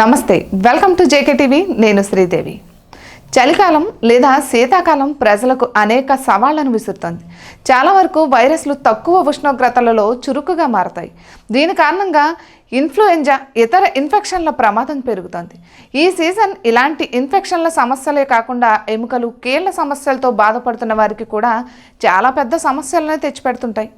నమస్తే welcome to JK TV నేను శ్రీదేవి. చలికాలం లేదా శీతాకాలం ప్రజలకు అనేక సవాళ్ళను విసురుతోంది. చాలా వరకు వైరస్లు తక్కువ ఉష్ణోగ్రతలలో చురుకుగా మారతాయి. దీని కారణంగా ఇన్ఫ్లుయెంజా ఇతర ఇన్ఫెక్షన్ల ప్రమాదం పెరుగుతోంది. ఈ సీజన్ ఇలాంటి ఇన్ఫెక్షన్ల సమస్యలే కాకుండా ఎముకలు కీళ్ళ సమస్యలతో బాధపడుతున్న వారికి కూడా చాలా పెద్ద సమస్యలను తెచ్చిపెడుతుంటాయి.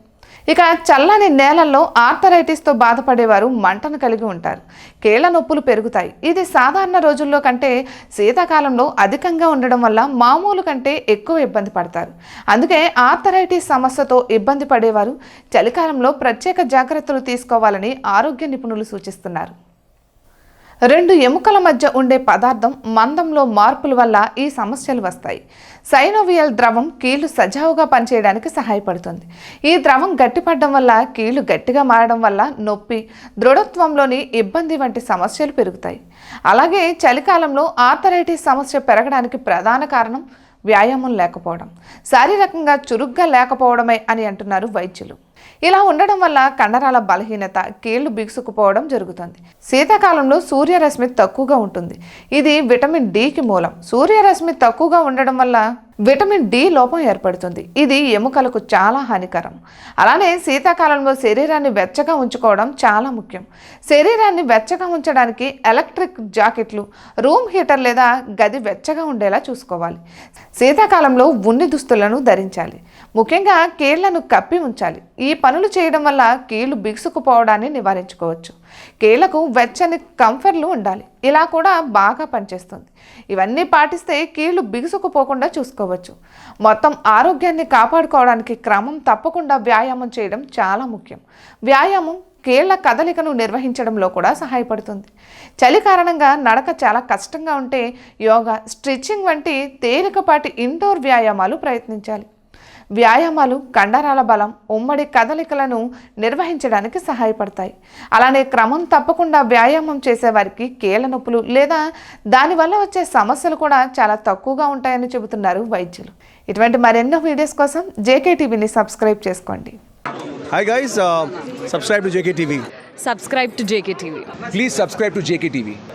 ఇక చల్లని నేలల్లో ఆర్థరైటిస్తో బాధపడేవారు మంటను కలిగి ఉంటారు. కీళ్ళ నొప్పులు పెరుగుతాయి. ఇది సాధారణ రోజుల్లో కంటే శీతాకాలంలో అధికంగా ఉండడం వల్ల మామూలు కంటే ఎక్కువ ఇబ్బంది పడతారు. అందుకే ఆర్థరైటిస్ సమస్యతో ఇబ్బంది పడేవారు. చలికాలంలో ప్రత్యేక జాగ్రత్తలు తీసుకోవాలని ఆరోగ్య నిపుణులు సూచిస్తున్నారు. రెండు ఎముకల మధ్య ఉండే పదార్థం మందంలో మార్పుల వల్ల ఈ సమస్యలు వస్తాయి. సైనోవియల్ ద్రవం కీళ్ళు సజావుగా పనిచేయడానికి సహాయపడుతుంది. ఈ ద్రవం గట్టిపడడం వల్ల కీళ్ళు గట్టిగా మారడం వల్ల నొప్పి దృఢత్వంలోని ఇబ్బంది వంటి సమస్యలు పెరుగుతాయి. అలాగే చలికాలంలో ఆర్థరైటిస్ సమస్య పెరగడానికి ప్రధాన కారణం వ్యాయామం లేకపోవడం. శారీరకంగా చురుగ్గా లేకపోవడమే అని అంటున్నారు వైద్యులు. ఇలా ఉండడం వల్ల కండరాల బలహీనత కీళ్ళు బిగుసుకుపోవడం జరుగుతుంది. శీతాకాలంలో సూర్యరశ్మి తక్కువగా ఉంటుంది. ఇది విటమిన్ డికి మూలం. సూర్యరశ్మి తక్కువగా ఉండడం వల్ల విటమిన్ డి లోపం ఏర్పడుతుంది. ఇది ఎముకలకు చాలా హానికరం. అలానే శీతాకాలంలో శరీరాన్ని వెచ్చగా ఉంచుకోవడం చాలా ముఖ్యం. శరీరాన్ని వెచ్చగా ఉంచడానికి ఎలక్ట్రిక్ జాకెట్లు రూమ్ హీటర్ లేదా గది వెచ్చగా ఉండేలా చూసుకోవాలి. శీతాకాలంలో ఉన్ని దుస్తులను ధరించాలి. ముఖ్యంగా కీళ్ళను కప్పి ఉంచాలి. ఈ పనులు చేయడం వల్ల కీళ్ళు బిగుసుకుపోవడాన్ని నివారించుకోవచ్చు. కీళ్ళకు వెచ్చని కంఫర్లు ఉండాలి. ఇలా కూడా బాగా పనిచేస్తుంది. ఇవన్నీ పాటిస్తే కీళ్ళు బిగుసుకుపోకుండా చూసుకోవచ్చు. మొత్తం ఆరోగ్యాన్ని కాపాడుకోవడానికి క్రమం తప్పకుండా వ్యాయామం చేయడం చాలా ముఖ్యం. వ్యాయామం కీళ్ళ కదలికను నిర్వహించడంలో కూడా సహాయపడుతుంది. చలి కారణంగా నడక చాలా కష్టంగా ఉంటే యోగా స్ట్రెచ్చింగ్ వంటి తేలికపాటి ఇండోర్ వ్యాయామాలు ప్రయత్నించాలి. వ్యాయామాలు కండరాల బలం ఉమ్మడి కదలికలను నిర్వహించడానికి సహాయపడతాయి. అలానే క్రమం తప్పకుండా వ్యాయామం చేసేవారికి కీళ్ళ నొప్పులు లేదా దానివల్ల వచ్చే సమస్యలు కూడా చాలా తక్కువగా ఉంటాయని చెబుతున్నారు వైద్యులు. ఇటువంటి మరెన్నో వీడియోస్ కోసం జేకే టీవీని సబ్స్క్రైబ్ చేసుకోండి. Hi guys, uh, subscribe to JKTV. Subscribe to JK TV Please subscribe to